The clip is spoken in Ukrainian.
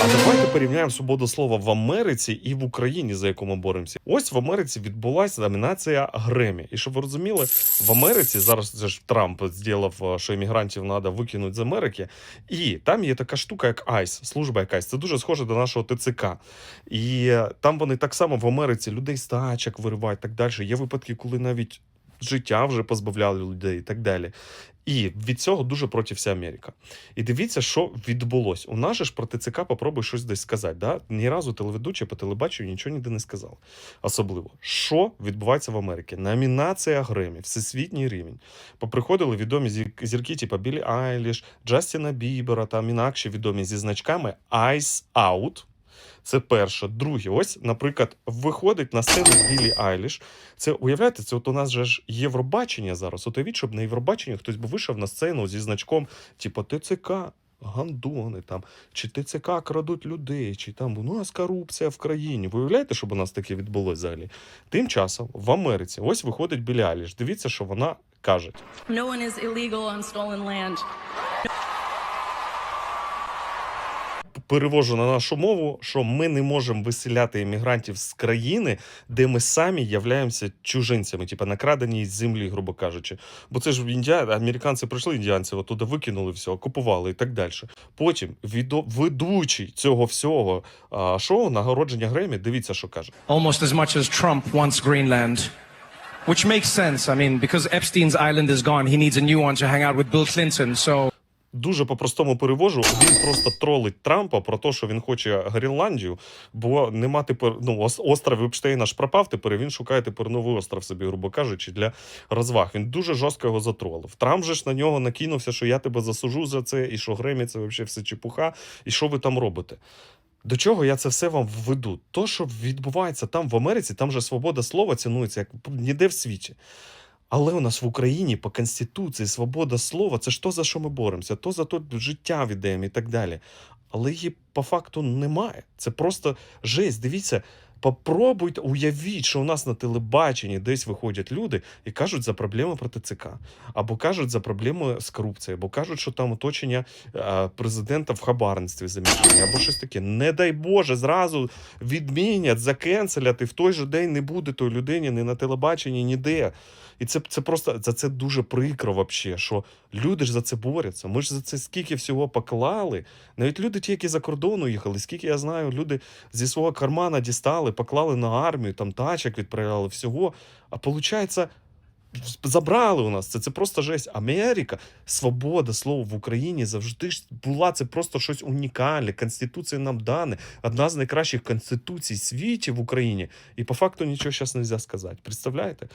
А давайте порівняємо свободу слова в Америці і в Україні, за яку ми боремося. Ось в Америці відбулася номінація Гремі. І щоб ви розуміли, в Америці зараз це ж Трамп зробив, що іммігрантів треба викинути з Америки. І там є така штука, як ICE, служба якась. Це дуже схоже до нашого ТЦК. І е, там вони так само в Америці людей з тачок виривають, так далі. Є випадки, коли навіть життя вже позбавляли людей і так далі. І від цього дуже проти вся Америка. І дивіться, що відбулось. У нас же ж про ТЦК попробуй щось десь сказати. Да? Ні разу телеведучий по телебаченню нічого ніде не сказав. Особливо, що відбувається в Америці? Номінація Гремі, всесвітній рівень. Поприходили відомі зір- зірки, типу Білі Айліш, Джастіна Бібера, там інакші відомі зі значками Ice Out. Це перше. Друге, ось, наприклад, виходить на сцену Білі Айліш. Це уявляєте, це от у нас же ж Євробачення зараз. От уявіть, щоб на Євробаченні хтось би вийшов на сцену зі значком, типу ТЦК. Гандони там, чи ТЦК крадуть людей, чи там у нас корупція в країні. Ви уявляєте, щоб у нас таке відбулося взагалі? Тим часом в Америці ось виходить Білі Айліш. Дивіться, що вона каже. No one is illegal on stolen land. Перевожу на нашу мову, що ми не можемо виселяти іммігрантів з країни, де ми самі являємося чужинцями, типу накрадені з землі, грубо кажучи. Бо це ж індіа, американці прийшли індіанців, оттуда викинули все, окупували і так далі. Потім відо, ведучий цього всього а, шоу нагородження Гремі, дивіться, що каже. almost as much as Trump wants Greenland. Which makes sense. I mean, because Epstein's island is gone, he needs a new one to hang out with Bill Clinton. So Дуже по-простому перевожу. Він просто тролить Трампа про те, що він хоче Гренландію, бо нема тепер ну ос- остров Епштейна ж пропав. Тепер він шукає тепер новий остров собі, грубо кажучи, для розваг. Він дуже жорстко його затролив. Трамп же ж на нього накинувся, що я тебе засужу за це, і що Гремі це взагалі все чепуха, і що ви там робите. До чого я це все вам введу? То, що відбувається там в Америці, там же свобода слова цінується як ніде в світі. Але у нас в Україні по Конституції свобода слова це ж то, за що ми боремося, то за то життя віддаємо і так далі. Але її по факту немає. Це просто жесть. Дивіться, попробуйте, уявіть, що у нас на телебаченні десь виходять люди і кажуть за проблеми про ТЦК, або кажуть за проблеми з корупцією, або кажуть, що там оточення е, президента в хабарництві замішані, або щось таке. Не дай Боже, зразу відмінять, закенселять, і в той же день не буде той людині ні на телебаченні, ніде. І це, це просто за це дуже прикро, вообще, що люди ж за це борються. Ми ж за це скільки всього поклали. Навіть люди, ті, які за кордону їхали, скільки я знаю, люди зі свого кармана дістали, поклали на армію, там тачок відправляли всього. А виходить, забрали у нас це. Це просто жесть. Америка, свобода слова в Україні завжди ж була. Це просто щось унікальне. Конституція нам дане. Одна з найкращих конституцій світі в Україні. І по факту нічого зараз не можна сказати. Представляєте?